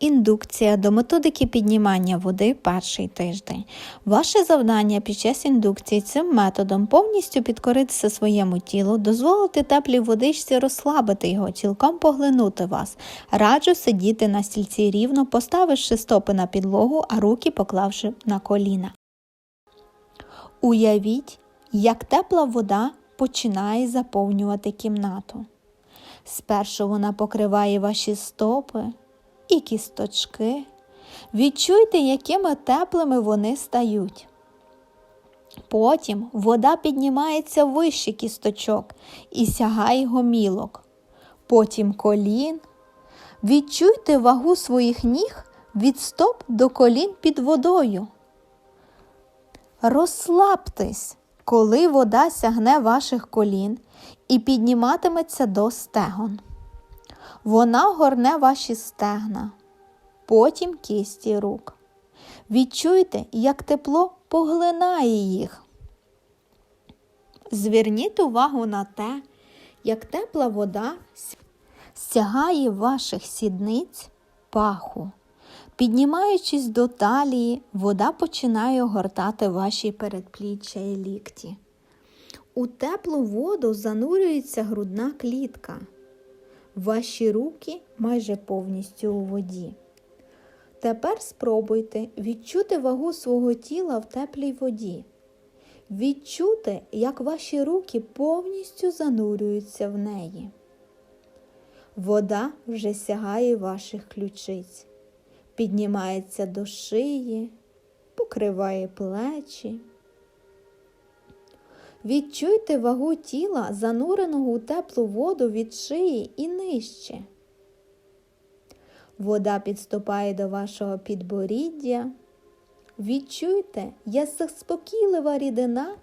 Індукція до методики піднімання води перший тиждень. Ваше завдання під час індукції цим методом повністю підкоритися своєму тілу, дозволити теплій водичці розслабити його, цілком поглинути вас. Раджу сидіти на стільці рівно, поставивши стопи на підлогу, а руки поклавши на коліна. Уявіть, як тепла вода починає заповнювати кімнату. Спершу вона покриває ваші стопи і кісточки. Відчуйте, якими теплими вони стають. Потім вода піднімається вище кісточок і сягає гомілок. Потім колін. Відчуйте вагу своїх ніг від стоп до колін під водою. Розслабтесь, коли вода сягне ваших колін і підніматиметься до стегон. Вона горне ваші стегна, потім кісті рук. Відчуйте, як тепло поглинає їх. Зверніть увагу на те, як тепла вода стягає ваших сідниць паху. Піднімаючись до талії, вода починає огортати ваші передпліччя і лікті. У теплу воду занурюється грудна клітка. Ваші руки майже повністю у воді. Тепер спробуйте відчути вагу свого тіла в теплій воді. Відчути, як ваші руки повністю занурюються в неї. Вода вже сягає ваших ключиць, піднімається до шиї, покриває плечі. Відчуйте вагу тіла, зануреного у теплу воду від шиї і нижче. Вода підступає до вашого підборіддя. Відчуйте, як заспокійлива рідина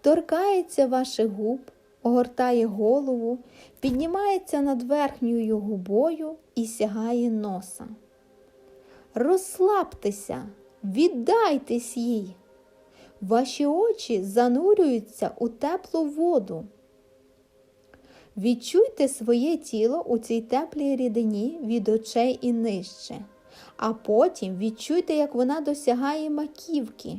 торкається ваших губ, огортає голову, піднімається над верхньою губою і сягає носа. Розслабтеся, віддайтесь їй. Ваші очі занурюються у теплу воду. Відчуйте своє тіло у цій теплій рідині від очей і нижче, а потім відчуйте, як вона досягає маківки,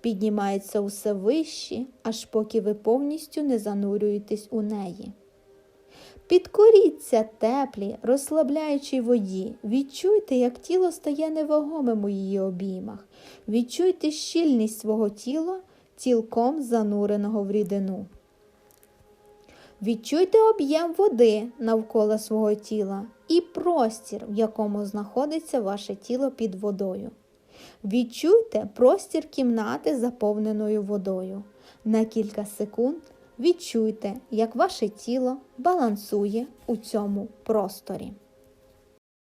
піднімається усе вище, аж поки ви повністю не занурюєтесь у неї. Підкоріться теплі, розслабляючій воді, відчуйте, як тіло стає невагомим у її обіймах, відчуйте щільність свого тіла, цілком зануреного в рідину. Відчуйте об'єм води навколо свого тіла і простір, в якому знаходиться ваше тіло під водою. Відчуйте простір кімнати, заповненою водою. На кілька секунд відчуйте, як ваше тіло балансує у цьому просторі.